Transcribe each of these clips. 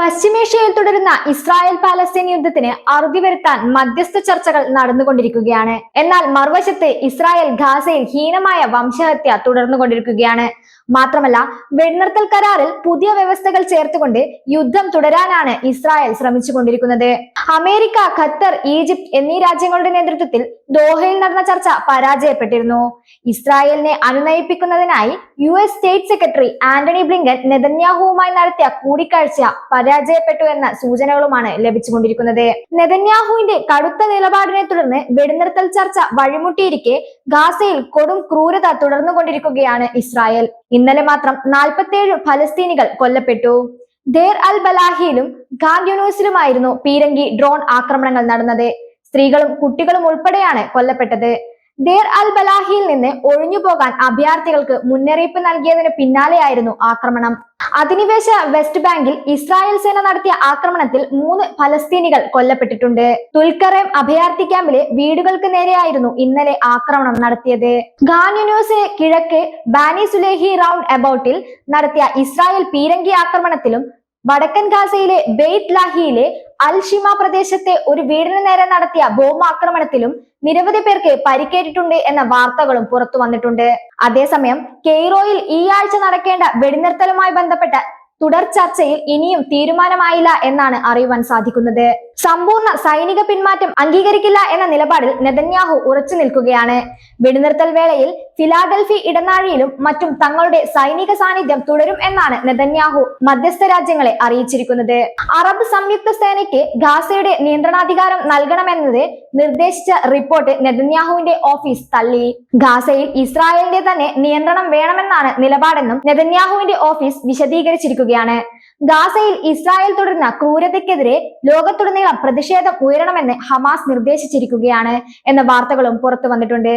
പശ്ചിമേഷ്യയിൽ തുടരുന്ന Israel Palestine യുദ്ധത്തിന് അറുതി വരുത്താൻ മധ്യസ്ഥ ചർച്ചകൾ നടന്നുകൊണ്ടിരിക്കുകയാണ്. എന്നാൽ മറുവശത്ത് ഇസ്രായേൽ ഗാസയിൽ ഹീനമായ വംശഹത്യ തുടർന്നുകൊണ്ടിരിക്കുകയാണ്. മാത്രമല്ല വെടിനിർത്തൽ കരാറിൽ പുതിയ വ്യവസ്ഥകൾ ചേർത്തുകൊണ്ട് യുദ്ധം തുടരാനാണ് ഇസ്രായേൽ ശ്രമിച്ചുകൊണ്ടിരിക്കുന്നത്. അമേരിക്ക ഖത്തർ ഈജിപ്ത് എന്നീ രാജ്യങ്ങളുടെ നേതൃത്വത്തിൽ ദോഹയിൽ നടന്ന ചർച്ച പരാജയപ്പെട്ടിരുന്നു. ഇസ്രായേലിനെ അനുനയിപ്പിക്കുന്നതിനായി U S state secretary Antony Blinken നെതന്യാഹുവുമായി നടത്തിയ കൂടിക്കാഴ്ച പരാജയപ്പെട്ടു എന്ന സൂചനകളുമാണ് ലഭിച്ചുകൊണ്ടിരിക്കുന്നത്. നെതന്യാഹുവിന്റെ കടുത്ത നിലപാടിനെ തുടർന്ന് വെടിനിർത്തൽ ചർച്ച വഴിമുട്ടിയിരിക്കെ ഗാസയിൽ കൊടും ക്രൂരത തുടർന്നുകൊണ്ടിരിക്കുകയാണ് ഇസ്രായേൽ. ഇന്നലെ മാത്രം നാൽപ്പത്തേഴ് ഫലസ്തീനികൾ കൊല്ലപ്പെട്ടു. ദേർ അൽ ബലാഹിയിലും ഖാൻ യൂണിവേഴ്സിലുമായിരുന്നു പീരങ്കി ഡ്രോൺ ആക്രമണങ്ങൾ നടന്നത്. സ്ത്രീകളും കുട്ടികളും ഉൾപ്പെടെയാണ് കൊല്ലപ്പെട്ടത്. ദേർ അൽ ബലാഹിയിൽ നിന്ന് ഒഴിഞ്ഞു പോകാൻ അഭയാർത്ഥികൾക്ക് മുന്നറിയിപ്പ് നൽകിയതിന് പിന്നാലെയായിരുന്നു ആക്രമണം. അധിനിവേശ വെസ്റ്റ് ബാങ്കിൽ ഇസ്രായേൽ സേന നടത്തിയ ആക്രമണത്തിൽ മൂന്ന് ഫലസ്തീനികൾ കൊല്ലപ്പെട്ടിട്ടുണ്ട്. തുൽക്കറേം അഭയാർത്ഥി ക്യാമ്പിലെ വീടുകൾക്ക് നേരെയായിരുന്നു ഇന്നലെ ആക്രമണം നടത്തിയത്. യൂണിവേഴ്സിന് കിഴക്ക് ബാനി സുലേഹി റൗണ്ട് അബൌട്ടിൽ നടത്തിയ ഇസ്രായേൽ പീരങ്കി ആക്രമണത്തിലും വടക്കൻ ഗാസയിലെ ബെയ്ത്ത് ലാഹിയിലെ അൽ ഷിമ പ്രദേശത്തെ ഒരു വീടിന് നേരെ നടത്തിയ ബോംബാക്രമണത്തിലും നിരവധി പേർക്ക് പരിക്കേറ്റിട്ടുണ്ട് എന്ന വാർത്തകളും പുറത്തു വന്നിട്ടുണ്ട്. അതേസമയം കെയ്റോയിൽ ഈ ആഴ്ച നടക്കേണ്ട വെടിനിർത്തലുമായി ബന്ധപ്പെട്ട തുടർ ചർച്ചയിൽ ഇനിയും തീരുമാനമായില്ല എന്നാണ് അറിയുവാൻ സാധിക്കുന്നത്. സമ്പൂർണ സൈനിക പിന്മാറ്റം അംഗീകരിക്കില്ല എന്ന നിലപാടിൽ നെതന്യാഹു ഉറച്ചു നിൽക്കുകയാണ്. വെടിനിർത്തൽ വേളയിൽ ഫിലാഡൽഫി ഇടനാഴിയിലും മറ്റും തങ്ങളുടെ സൈനിക സാന്നിധ്യം തുടരും എന്നാണ് നെതന്യാഹു മധ്യസ്ഥ രാജ്യങ്ങളെ അറിയിച്ചിരിക്കുന്നത്. അറബ് സംയുക്ത സേനയ്ക്ക് ഗാസയുടെ നിയന്ത്രണാധികാരം നൽകണമെന്നത് നിർദ്ദേശിച്ച റിപ്പോർട്ട് നെതന്യാഹുവിന്റെ ഓഫീസ് തള്ളി. ഗാസയിൽ ഇസ്രായേലിന്റെ തന്നെ നിയന്ത്രണം വേണമെന്നാണ് നിലപാടെന്നും നെതന്യാഹുവിന്റെ ഓഫീസ് വിശദീകരിച്ചിരിക്കുകയാണ്. ഗാസയിൽ ഇസ്രായേൽ തുടരുന്ന ക്രൂരതയ്ക്കെതിരെ ലോകത്തുടനീളം പ്രതിഷേധം ഉയരണമെന്ന് ഹമാസ് നിർദ്ദേശിച്ചിരിക്കുകയാണ് എന്ന വാർത്തകളും പുറത്തു വന്നിട്ടുണ്ട്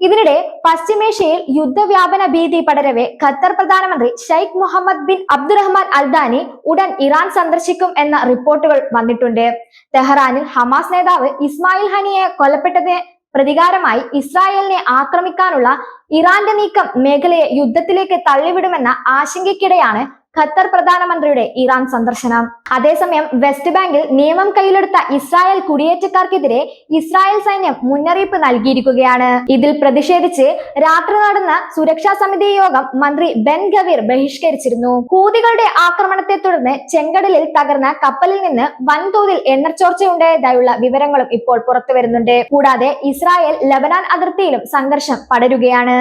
ഇതിനിടെ പശ്ചിമേഷ്യയിൽ യുദ്ധവ്യാപന ഭീതി പടരവെ ഖത്തർ പ്രധാനമന്ത്രി Sheikh Mohammed bin Abdulrahman Al Thani ഉടൻ ഇറാൻ സന്ദർശിക്കും എന്ന റിപ്പോർട്ടുകൾ വന്നിട്ടുണ്ട്. തെഹ്റാനിൽ ഹമാസ് നേതാവ് ഇസ്മായിൽ ഹനിയെ കൊല്ലപ്പെട്ടതിന് പ്രതികാരമായി ഇസ്രായേലിനെ ആക്രമിക്കാനുള്ള ഇറാന്റെ നീക്കം മേഖലയെ യുദ്ധത്തിലേക്ക് തള്ളിവിടുമെന്ന ആശങ്കയ്ക്കിടെയാണ് ഖത്തർ പ്രധാനമന്ത്രിയുടെ ഇറാൻ സന്ദർശനം. അതേസമയം വെസ്റ്റ് ബാങ്കിൽ നിയമം കയ്യിലെടുത്ത ഇസ്രായേൽ കുടിയേറ്റക്കാർക്കെതിരെ ഇസ്രായേൽ സൈന്യം മുന്നറിയിപ്പ് നൽകിയിരിക്കുകയാണ്. ഇതിൽ പ്രതിഷേധിച്ച് രാത്രി നടന്ന സുരക്ഷാ സമിതി യോഗം മന്ത്രി ബെൻ ഗവീർ ബഹിഷ്കരിച്ചിരുന്നു. കൂതികളുടെ ആക്രമണത്തെ തുടർന്ന് ചെങ്കടലിൽ തകർന്ന കപ്പലിൽ നിന്ന് വൻതോതിൽ എണ്ണച്ചോർച്ചയുണ്ടായതായുള്ള വിവരങ്ങളും ഇപ്പോൾ പുറത്തുവരുന്നുണ്ട്. കൂടാതെ ഇസ്രായേൽ ലബനാൻ അതിർത്തിയിലും സംഘർഷം പടരുകയാണ്.